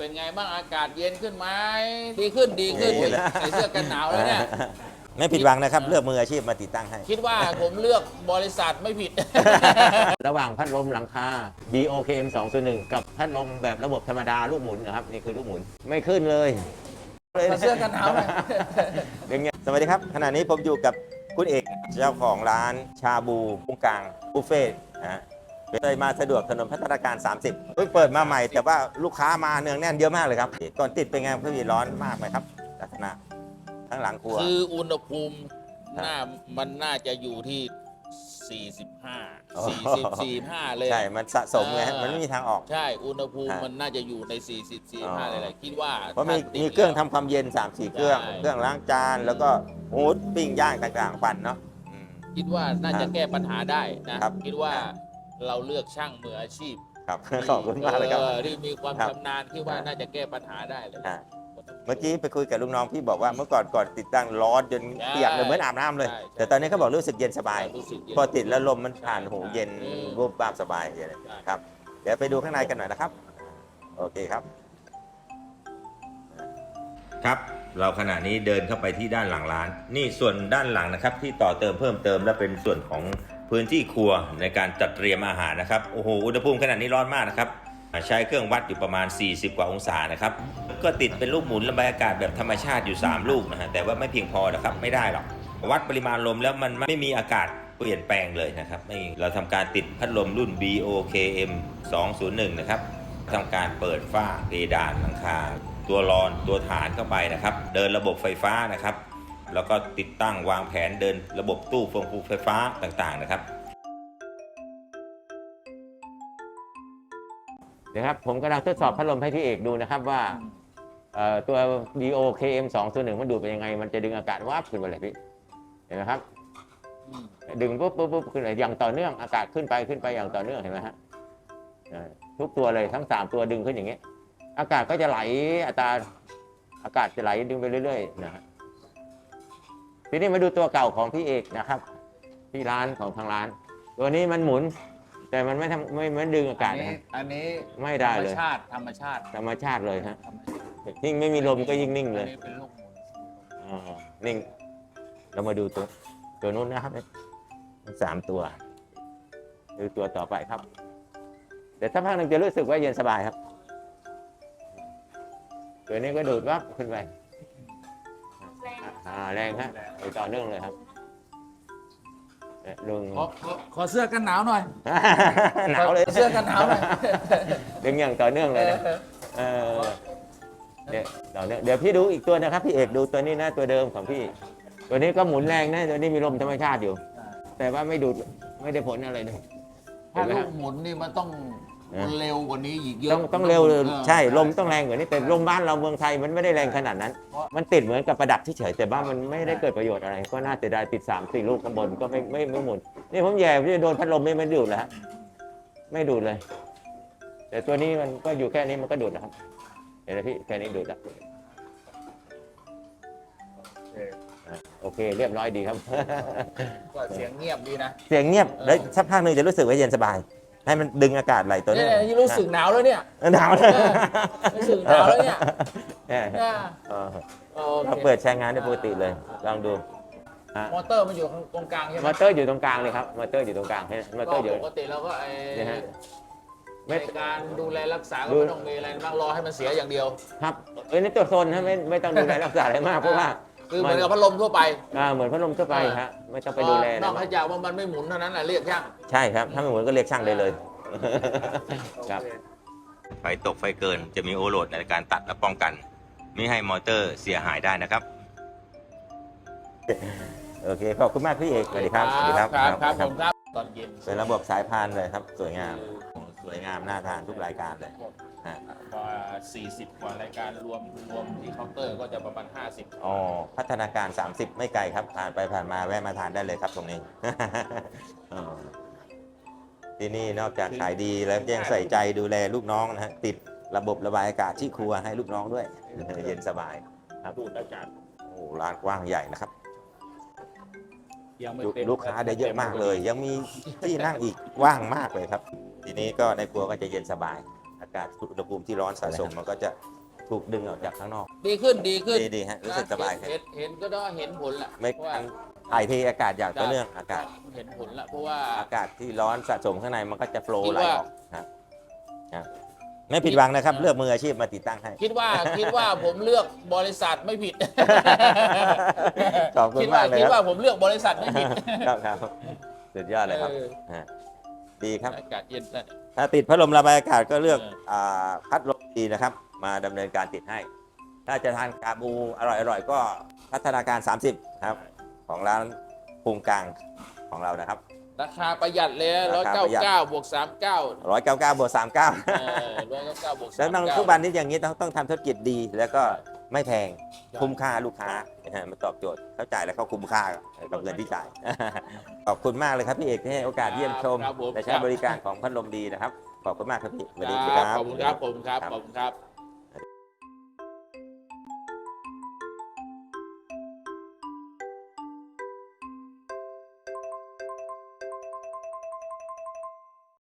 เป็นไงบ้างอากาศเย็นขึ้นไหมดีขึ้นดีขึ้นดีแล้วใส่เสื้อกันหนาวแล้วเนี่ย ไม่ผิดหวังนะครับ เลือกมืออาชีพมาติดตั้งให้ คิดว่าผมเลือกบริษัทไม่ผิด ระหว่างพัดลมหลังคา BOKM 201กับพัดลมแบบระบบธรรมดาลูกหมุนนะครับ นี่คือลูกหมุน ไม่ขึ้นเลยใส่เสื้อกันหนาวไหมเป็นไงสวัสดีครับ ขณะนี้ผมอยู่กับคุณเอกเจ้าของร้านชาบูปุงกลางบุฟเฟ่ต์นะฮะ เลยมาสะดวกถนนพัฒนาการ 30 เพิ่งเปิดมาใหม่ แต่ว่าลูกค้ามาเนืองแน่นเยอะมากเลยครับก่อนติดเป็นไงพี่ร้อนมากไหมครับ ลักษณะทั้งหลังครัว คืออุณหภูมิครับน่ามันน่าจะอยู่ที่ 45อ๋อ40 45 เลย ใช่ มันสะสมไงอ่ามัมันไม่มีทางออก ใช่ อุณหภูมิฮะมันน่าจะอยู่ใน 40 45เลยแหละคิดว่า เพราะมีถ้ติดมีเครื่องแล้วทำความเย็น 3 4 เครื่องใช่เครื่องล้างจาน แล้วก็ฮูดปิ้งย่างต่างๆปั่นเนาะอืมคิดว่าน่าจะฮะแก้ปัญหาได้นะครับคิดว่า เราเลือกช่างมืออาชีพครับขอบคุณมากเลยครับออที่มีความครับ ชำนาญคิดว่าครับน่าจะแก้ปัญหาได้เลย อ่าเมื่อกี้ไปคุยกับลุงน้องพี่บอกว่าเมื่อก่อนก่อนติดตั้งร้อนจนเปียกเลยเหมือนอาบน้ำเลยใช่ แต่ตอนนี้เขาบอกรู้สึกเย็นสบาย รู้สึกเย็น พอติดแล้วลมมันผ่านหูเย็นอืม รูปบ้าบสบายเลยใช่ครับ เดี๋ยวไปดูข้างในกันหน่อยนะครับ โอเคครับ ครับ เราขณะนี้เดินเข้าไปที่ด้านหลังร้าน นี่ส่วนด้านหลังนะครับ ที่ต่อเติมเพิ่มเติมและเป็นส่วนของพื้นที่ครัวในการจัดเตรียมอาหารนะครับโอ้โหอุณหภูมิขนาดนี้ร้อนมากนะครับใช้เครื่องวัดอยู่ประมาณ 40 กว่าองศานะครับ ก็ติดเป็นลูกหมุนระบายอากาศแบบธรรมชาติอยู่ 3 ลูกนะฮะแต่ว่าไม่เพียงพอนะครับไม่ได้หรอกวัดปริมาณลมแล้วมันไม่มีอากาศเปลี่ยนแปลงเลยนะครับไม่เราทำการติดพัดลมรุ่น BOKM 201 นะครับทำการเปิดฝ้าเพดานหลังคา ตัวรอนตัวฐานเข้าไปนะครับ เดินระบบไฟฟ้านะครับ แล้วก็ติดตั้งวางแผนเดินระบบตู้ฟืองฟูไฟฟ้าต่างๆนะครับนะครับผมกำลังทดสอบพัดลมให้พี่เอกดูนะครับว่าตัว BOKM 201มันดูดเป็นยังไง มันจะดึงอากาศวับขึ้นไปเลยพี่ เห็นไหมครับ ดึงปุ๊บปุ๊บปุ๊บขึ้นเลยอย่างต่อเนื่องอากาศขึ้นไปขึ้นไปอย่างต่อเนื่องเห็นไหมฮะทุกตัวเลยทั้งสามตัวดึงขึ้นอย่างเงี้ย อากาศก็จะไหลอัตราอากาศจะไหลดึงไปเรื่อยๆนะฮะทีนี้มาดูตัวเก่าของพี่เอกนะครับ ที่ร้านของทางร้าน ตัวนี้มันหมุน แต่มันไม่ทำไม่ไม่ดึงอากาศอันนะนี้ฮะอันนี้ไม่ได้เลยธรรมชาติธรรมชาติธรรมชาติเลยฮะธรรมชาติยิ่งไม่มีลมก็ยิ่งนิ่งเลยอันนี้เป็นลูกหมุนอ่านิ่ง เรามาดูตัวตัวนู้นนะครับสามตัว ดูตัวต่อไปครับ เดี๋ยวสักพักหนึ่งจะรู้สึกว่าเย็นสบายครับ ตัวนี้ก็ดูดวับขึ้นไปอ่าแรงฮะไปต่อเนื่องเลยครับเนี่ยลุงขอขอขอเสื้อกันหนาวหน่อยหนาวเลยเสื้อกันหนาวหน่อยดึงอย่างต่อเนื่องเลยนะเออเนี่ยต่อเนื่องเดี๋ยวพี่ดูอีกตัวนะครับพี่เอกดูตัวนี้นะตัวเดิมของพี่ ตัวนี้ก็หมุนแรงนะตัวนี้มีลมธรรมชาติอยู่ แต่ว่าไม่ดูดไม่ได้ผลอะไรเลยถ้าเห็นไหมลูฮะ กหมุนนี่มันต้อง เออเร็วกว่านี้อีกเยอะต้องต้องเร็วเลยออใช่ลมต้องแรงกว่านี้แต่ลมบ้านเราเมืองไทยมันไม่ได้แรงขนาดนั้นเพราะมันติดเหมือนกับประดับเฉยๆแต่ว่ามันไม่ได้เกิดประโยชน์อะไร ก็น่าจะได้ติด3ามสี่ลูกข้างบนก็ไม่ไม่ไม่หมุนนี่ผมแย่ที่โดนพัดลมไม่ไม่ดูดแล้วฮะไม่ดูดเลย แต่ตัวนี้มันก็อยู่แค่นี้มันก็ดูดนะครับเห็นไหมพี่แค่นี้ดูดแล้วอะโอเค เรียบร้อยดีครับก็เสียงเงียบดีนะเสียงเงียบแล้วสักพักหนึ่งจะรู้สึกว่าเย็นสบาย ให้มันดึงอากาศไหลตัวเนี่นี้ยที่รู้สึกหนาวแล้วเนี่ย หนาวเลยรู้สึกหนาวแล้วเนี่ยเออเนี่ยเออโอเราเคเปิดใช้งานได้ปกติเลยลองดูมอเตอร์มันอยู่ตรงกลางใช่ไหมมอเตอร์อยู่ตรงกลางเลยครับมอเตอร์อยู่ตรงกลางเห็นไหมมอเตอก็ร์อยู่ปกติเราก็ไอ้เนี่ยฮะ ในไม่การดูแลรักษาก็ดูไม่ต้องมีอะไรมากรอให้มันเสียอย่างเดียว ครับเอ้ยนี่ตัวโซนนะไม่ไม่ต้องดูแลรักษาอะไรมากเพราะว่า คือเหมือนกับพัดลมทั่วไปอ่าเหมือนพัดลมทั่วไปฮะไม่ต้องไปดูแลนนะอกจากว่ามันไม่หมุนเท่านั้นแหละเรียกช่างใช่ครับ ถ้าไม่เหมือนก็เรียกช่างได้เลยครับไฟตกไฟเกินจะมีโอโหลดในการตัดและป้องกัน ไม่ให้มอเตอร์เสียหายได้นะครับ โอเคขอบคุณมากพี่เอกสวัสดีครับสวัสดีครับครับครับผมครับตอนเย็นเป็นระบบสายพานเลยครับ สวยงามสวยงามน่าทานทุกรายการเลย ฮะกว่า40 กว่ารายการรวมรวมที่เคาน์เตอร์ก็จะประมาณ 50อ๋อพัฒนาการ 30 ไม่ไกลครับผ่านไปผ่านมาแวะมาทานได้เลยครับตรงนี้ อ๋อที่นี่นอกจากขายดีแล้วยังใส่ใจดูแลลูกน้องนะฮะติดระบบระบายอากาศที่ครัวให้ลูกน้องด้วย เย็นสบายดูดอากาศโอ้โหร้านกว้างใหญ่นะครับยังไม่ลูเต็มลูกค้าได้เยอะมากเลย ยังมีที่นั่งอีกว่างมากเลยครับ ทีนี้ก็ในครัวก็จะเย็นสบายอา กาศอุณหภูมิที่ร้อนสะสมมันก็จะถูกดึงออกจากข้างนอก ดีขึ้นดีขึ้นดีดีฮะรู้สึกสบายขึ้นเห็นเห็นก็ได้เห็นผลละไม่เพราะว่าการถ่ายเทอากาศอย่างต่อเนื่องอากาศเห็นผลละเพราะว่า อากาศที่ร้อนสะสมข้างในมันก็จะโฟลคิดไหลว่าออกครับครับไม่ผิดหวังนะครับเออเลือกมืออาชีพมาติดตั้งให้ คิดว่าคิดว่าผมเลือกบริษัทไม่ผิดขอบคุณคิดว่ามากเลยคิดคว่ารับผมเลือกบริษัทไม่ผิด ครับครับสุดยอดเลยครับออฮะ ดีครับ อากาศเย็นนะถ้าติดพัดลมระบายอากาศก็เลือกเออาพัดลมดีนะครับ มาดำเนินการติดให้ ถ้าจะทานกาบูอร่อยๆ ก็พัฒนาการ 30 ครับ ของร้านภูมิกลางของเรานะครับ ราคาประหยัดเลยร้อยราคาเก้าประหยัด เก้าบวกสามเก้า199บวก39 ร้อยเก้าเก้าบวกแล้วสามบางเก้าทุกวันนี้อย่างนี้ต้องต้องทำธุรกิจดี แล้วก็ ไม่แพงครับคุ้มค่าลูกค้านะฮะมันตอบโจทย์เขาจ่ายแล้วเขาคุ้มค่ากับเงินที่จ่ายขอบคุณมากเลยครับพี่เอกที่ให้โอกาสเยี่ยมชมครับผมและใช้บริการของพัดลมดีนะครับขอบคุณมากครับพี่สวัสดีคครัรับบขอบคุณครับผมครับขอบคุณครับ